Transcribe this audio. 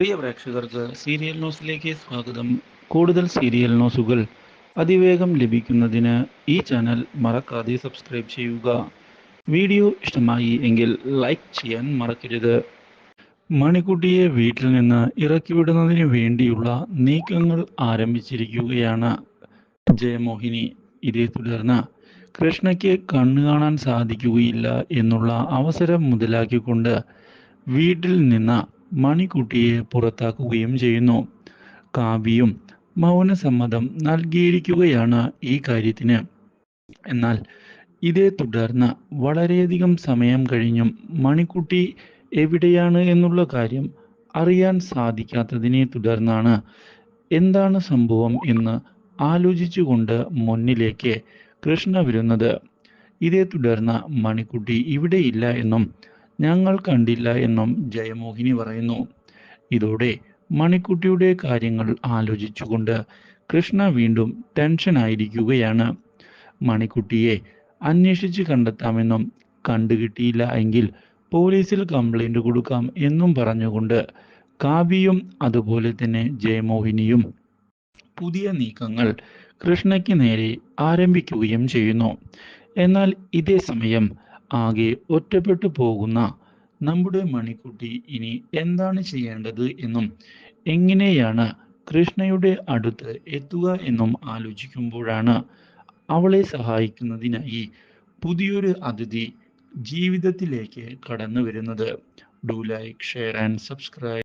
പ്രിയ പ്രേക്ഷകർക്ക് സീരിയൽ ന്യൂസിലേക്ക് സ്വാഗതം. കൂടുതൽ സീരിയൽ ന്യൂസുകൾ അതിവേഗം ലഭിക്കുന്നതിന് ഈ ചാനൽ മറക്കാതെ സബ്സ്ക്രൈബ് ചെയ്യുക. വീഡിയോ ഇഷ്ടമായി എങ്കിൽ ലൈക്ക് ചെയ്യാൻ മറക്കരുത്. മണിക്കുട്ടിയെ വീട്ടിൽ നിന്ന് ഇറക്കിവിടുന്നതിന് വേണ്ടിയുള്ള നീക്കങ്ങൾ ആരംഭിച്ചിരിക്കുകയാണ് ജയമോഹിനി. ഇതേ തുടർന്ന് കൃഷ്ണയ്ക്ക് കണ്ണു കാണാൻ സാധിക്കുകയില്ല എന്നുള്ള അവസരം മുതലാക്കിക്കൊണ്ട് വീട്ടിൽ നിന്ന് മണിക്കുട്ടിയെ പുറത്താക്കുകയും ചെയ്യുന്നു. കാവ്യയും മൗനസമ്മതം നൽകിയിരിക്കുകയാണ് ഈ കാര്യത്തിന്. എന്നാൽ ഇതേ തുടർന്ന് വളരെയധികം സമയം കഴിഞ്ഞും മണിക്കുട്ടി എവിടെയാണ് എന്നുള്ള കാര്യം അറിയാൻ സാധിക്കാത്തതിനെ തുടർന്നാണ് എന്താണ് സംഭവം എന്ന് ആലോചിച്ചുകൊണ്ട് മുന്നിലേക്ക് കൃഷ്ണ വരുന്നത്. ഇതേ തുടർന്ന് മണിക്കുട്ടി ഇവിടെയില്ല എന്നും ഞങ്ങൾ കണ്ടില്ല എന്നും ജയമോഹിനി പറയുന്നു. ഇതോടെ മണിക്കുട്ടിയുടെ കാര്യങ്ങൾ ആലോചിച്ചുകൊണ്ട് കൃഷ്ണ വീണ്ടും ടെൻഷനായിരിക്കുകയാണ് മണിക്കുട്ടിയെ അന്വേഷിച്ച് കണ്ടെത്താമെന്നും കണ്ടുകിട്ടിയില്ല എങ്കിൽ പോലീസിൽ കംപ്ലൈന്റ് കൊടുക്കാം എന്നും പറഞ്ഞുകൊണ്ട് കാവ്യയും അതുപോലെ തന്നെ ജയമോഹിനിയും പുതിയ നീക്കങ്ങൾ കൃഷ്ണയ്ക്ക് നേരെ ആരംഭിക്കുകയും ചെയ്യുന്നു. എന്നാൽ ഇതേ സമയം ആകെ ഒറ്റപ്പെട്ടു പോകുന്ന നമ്മുടെ മണിക്കുട്ടി ഇനി എന്താണ് ചെയ്യേണ്ടത് എന്നും എങ്ങനെയാണ് കൃഷ്ണയുടെ അടുത്ത് എത്തുക എന്നും ആലോചിക്കുമ്പോഴാണ് അവളെ സഹായിക്കുന്നതിനായി പുതിയൊരു അതിഥി ജീവിതത്തിലേക്ക് കടന്നു വരുന്നത് do like share and subscribe